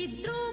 छिद्रो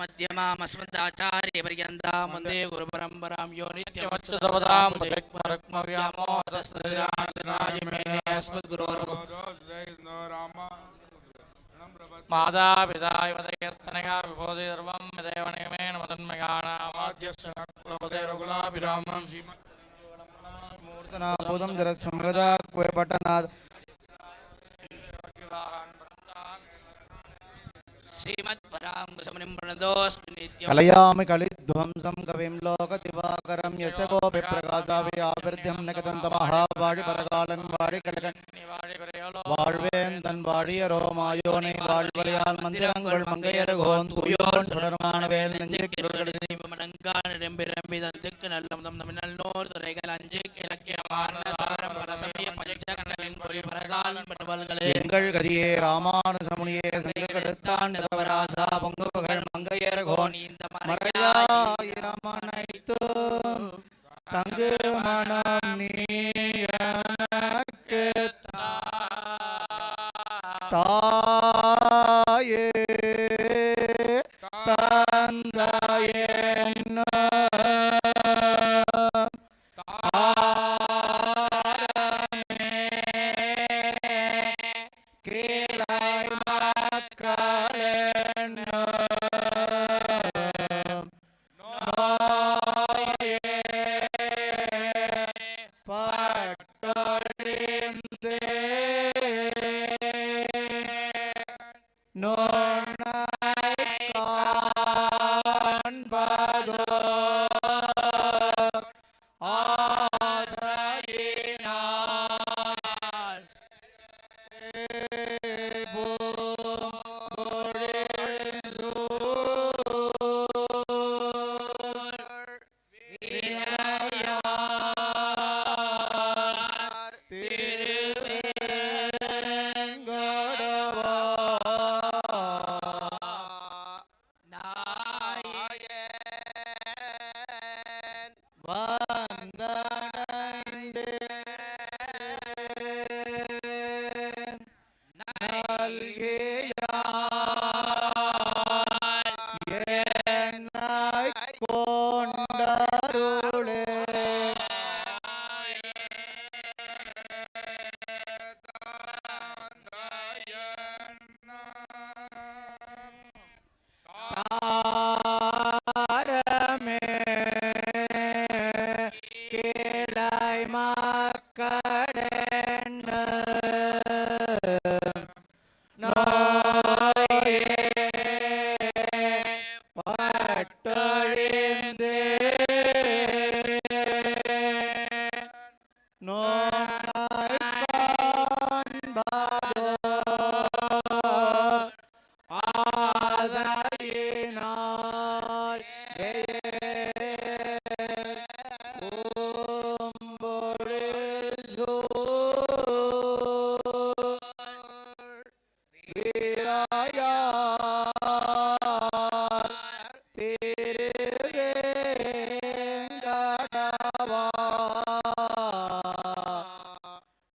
मध्यमामस्मदाचार्यपर्यन्तां वंदे गुरुपरम्परां यो नित्यवत्सदां व्यामोदस्मद्गुरोर्गो माता पिता युवतयस्तनया विभोधि सर्वं देवनिमेन मदन्मयाणामाद्यस्य कुलपते रघुलाभिरामं श्रीमत् பட்டநாத் कलयामि कलिध्वंसं कविं लोकदिवाकरं यश कोऽपि प्रकाशाभियाभिर्ध्यं नगदन्तमहावाडि परकालन् वाडि कलकन् வாழ்வேந்தன் வாழியரோ மாயோனை வாழ்வழியால் மந்திரங்கள் மங்கையர்கோன் தூயோன் சுடர்மானவேல் நெஞ்சில் நிரம்பி நிரம்பி தந்துக்கு நல்ல முதம் தமிழ்நல்லோர் துறைகள் அஞ்சு இலக்கியமான சாரம் பரசமய பஞ்சகங்களின் பொறி பரகாலன் பட்டுவல்களே எங்கள் கதியே ராமானுசமுனியே சங்கெடுத்தான் நிலவராசா பொங்கு புகழ் மங்கையர் கோணி இந்த மறையாயிரமனைத்து தங்கு மனம் நீ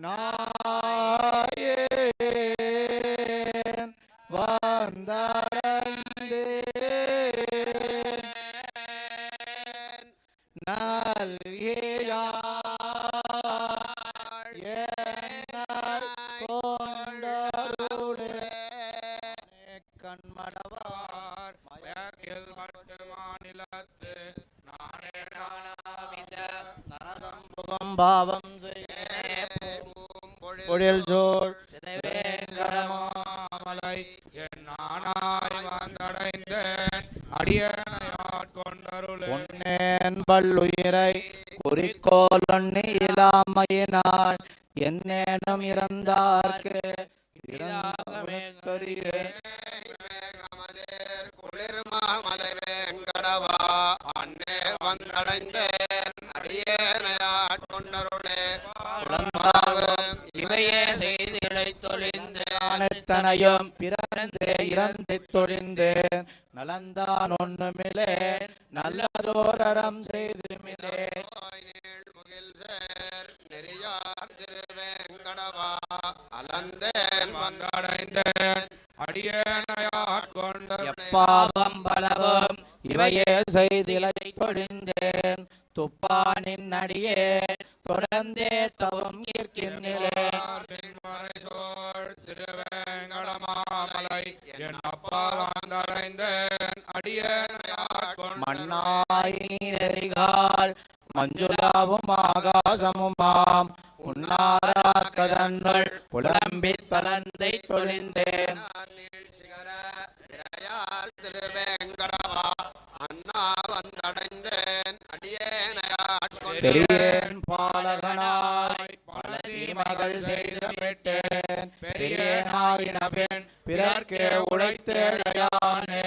No. ஒண்ணி இல்லாமையினால் என்னேனும் இறந்தார்க்கு இறந்தாகவே கரியேன் குளிர் மாமலை வேங்கடவா அன்னே வந்தடைந்தேன். அடியேனையாட்கொண்டருளே இவையே அனைத்தனையும் பிறந்தே இறந்து தொழிந்தேன் நலந்தான் ஒண்ணுமிலே நல்லதோரம் செய்து மிலே நெறியார் திருவேங்கடவா அலந்தேன் வந்தடைந்தேன். அடியேனையாட்கொண்டருளே எப்பாவம் பலவும் இவையே செய்திலை பொழிந்தேன் துப்பானின் அடியே தொடர்ந்தே தவம் மண்ணாயிரிகால் மஞ்சுளாவும் ஆகாசமுமாம். உன்னாரா கதங்கள் புலம்பி பலந்தை தொழிந்தேன் அண்ணா வந்தடைந்தேன். பெரியேன் பாலகனாய் பல தீமகள் செய்த பெற்றேன் பெரியேனாகின பெண் பிறர்க்கே உழைத்தேழையானே.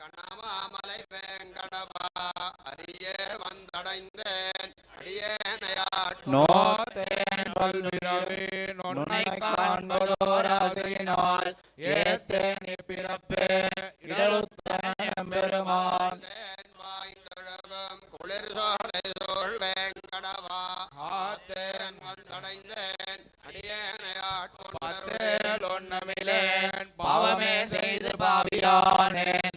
கணவாமலை பெங்கடவா அரியே வந்தடைந்தேன். அடியேனையாட் நோத்தேன் பல்விரவி நொன்னை காண்பதோராசினால் ஏத்தேனி பிறப்பே பெருமாள் on in. Eh.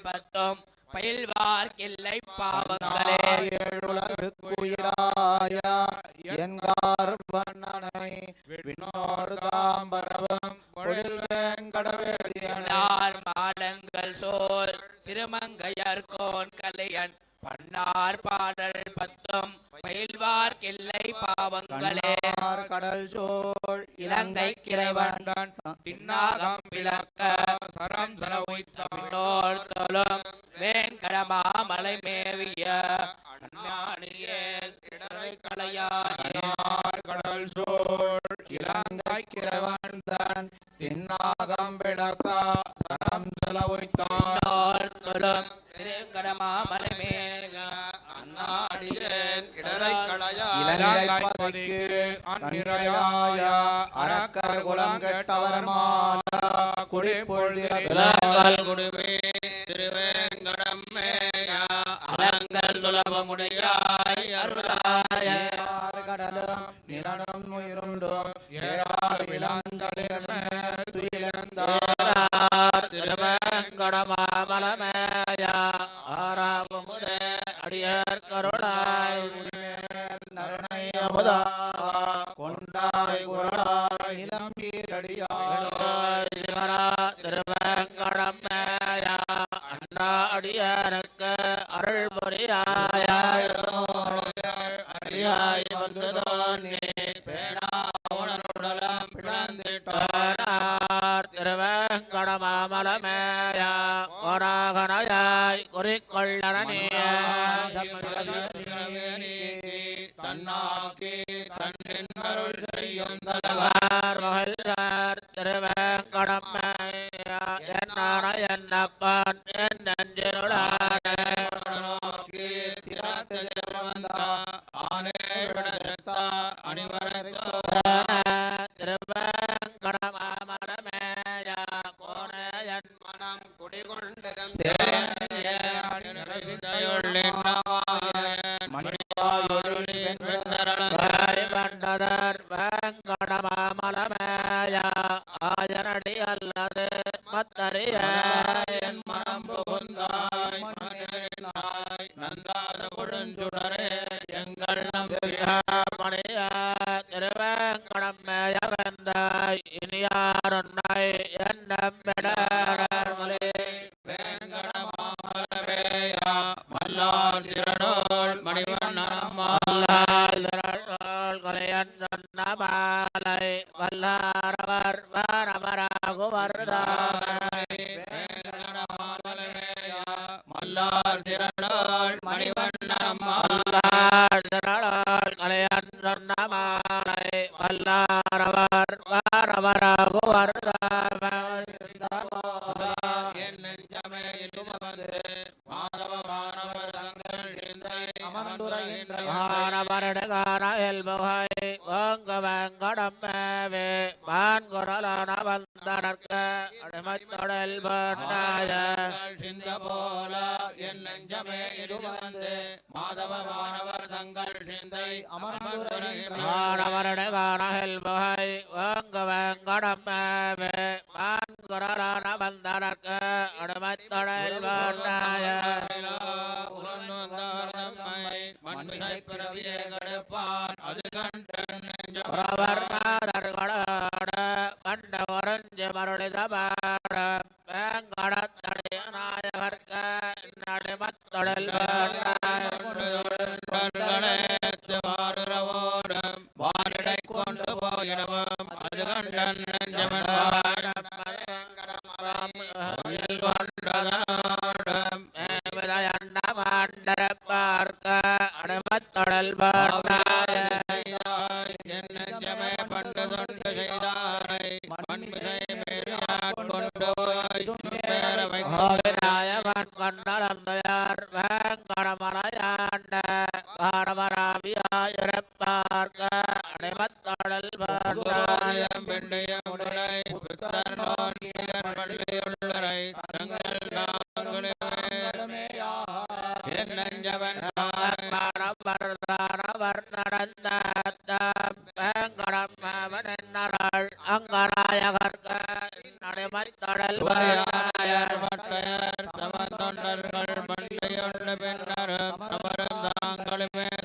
பத்தும். பயில்வார் கிள்ளை பாவங்களே உயிராய என்கார் வண்ணனை விண்ணோர் தாம்பரவம் மாடங்கள் சோல் திருமங்கையர் கோன் கலையன் பன்னார் பாடல் மாமலை மேவிய அண்ணாணியேல் இடரை களையார் கடல் சோழ் இலங்கை கிழவன் தன் தின்னாகம் பிடத்தா சரம் செலவுத்தாள் தொழும் மேக அண்ணாடியேல் இடரை களையாய் திருவே அருளாபமுடையாய் அருளாய கடலும் நிலனும் உயிருண்டும் ஏறார் விழாந்தளிரமே கொண்டாய் குரலாய் நிலம் জামান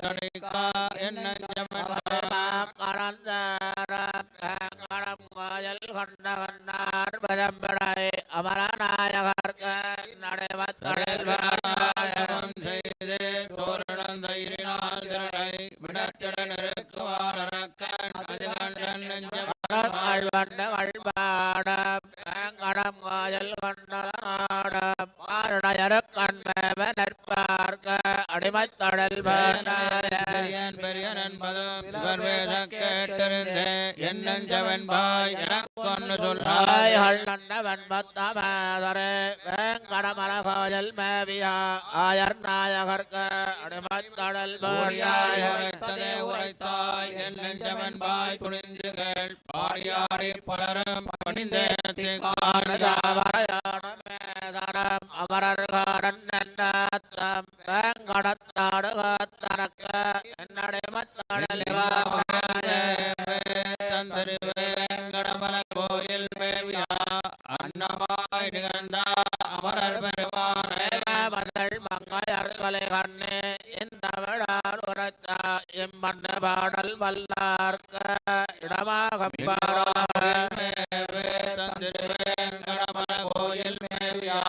தடிக்கா என் நெஞ்சவன் கணம் கோயில் கொண்ட கண்ணார் பதம்பிடை அமரநாயகர்க்க மேதனம் அமரர்காரன் நன்னாத்தம் வேங்கடத்தாடு காத்தனக்க என்னடைமத்தடல் தந்திருவேங்கடமல கோயில் மேவியா அன்னமாய் நிகழ்ந்தா அமரர் மங்கையர்களை கண்ணே இந்த விழால் உரைத்த இம்மண்ண பாடல் வல்லார்க்க இடமாக தந்திருவேங்கடமல கோயில் மேவியா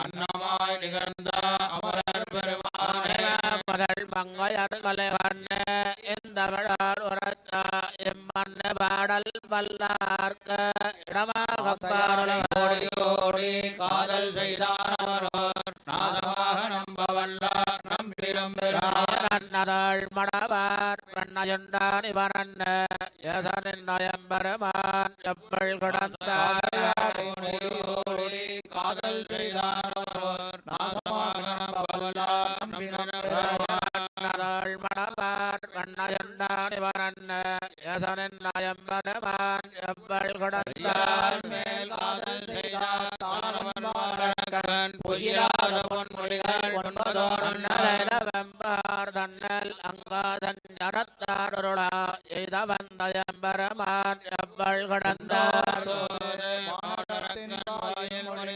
அன்னமாய் நிகழ்ந்த அமரர் பெருமானே. மகள் மங்கையர்களை கண்ணே இந்த விழால் உரைத்த இம்மண்ண பாடல் வல்லார்க்க. இடமாக ஓடி ஓடி காதல் செய்தாரவரோர் நாசமாக நம்பவல்லார் நம்பிரும் நன்னதாள் மணவார் பெண்ணயண்டான் இவனன்ன யசனின் நயம்பெருமான் எப்பள் கிடந்தார்? காதல் செய்தாரவரோர் நாசமாக நம்பவல்லார் நம்பிரும் நன்னதாள் மணவார் யசனின் நயம்பெருமான் எப்பள் கிடந்தார் மேல் காதல் செய்தார். புயிராத பொன்மொழிகள் வெம்பார் தன்னல் அங்காதன் எய்த வந்த எம்பெருமான்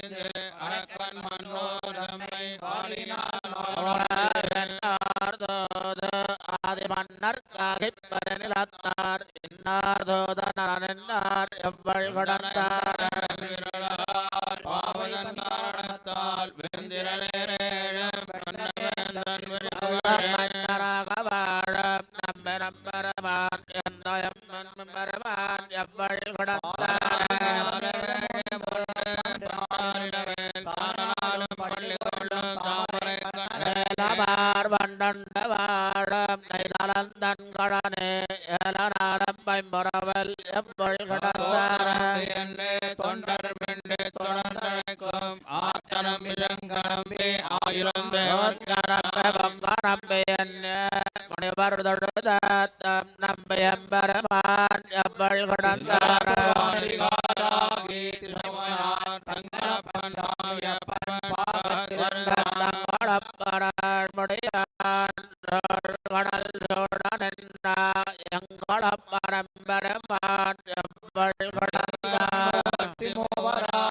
எப்பள் கிடந்தார் ஆதி மன்னர் காகிப்பர நிலத்தார் இன்னார் நின்னார் எவ்வள் கடந்தார். மன்னராக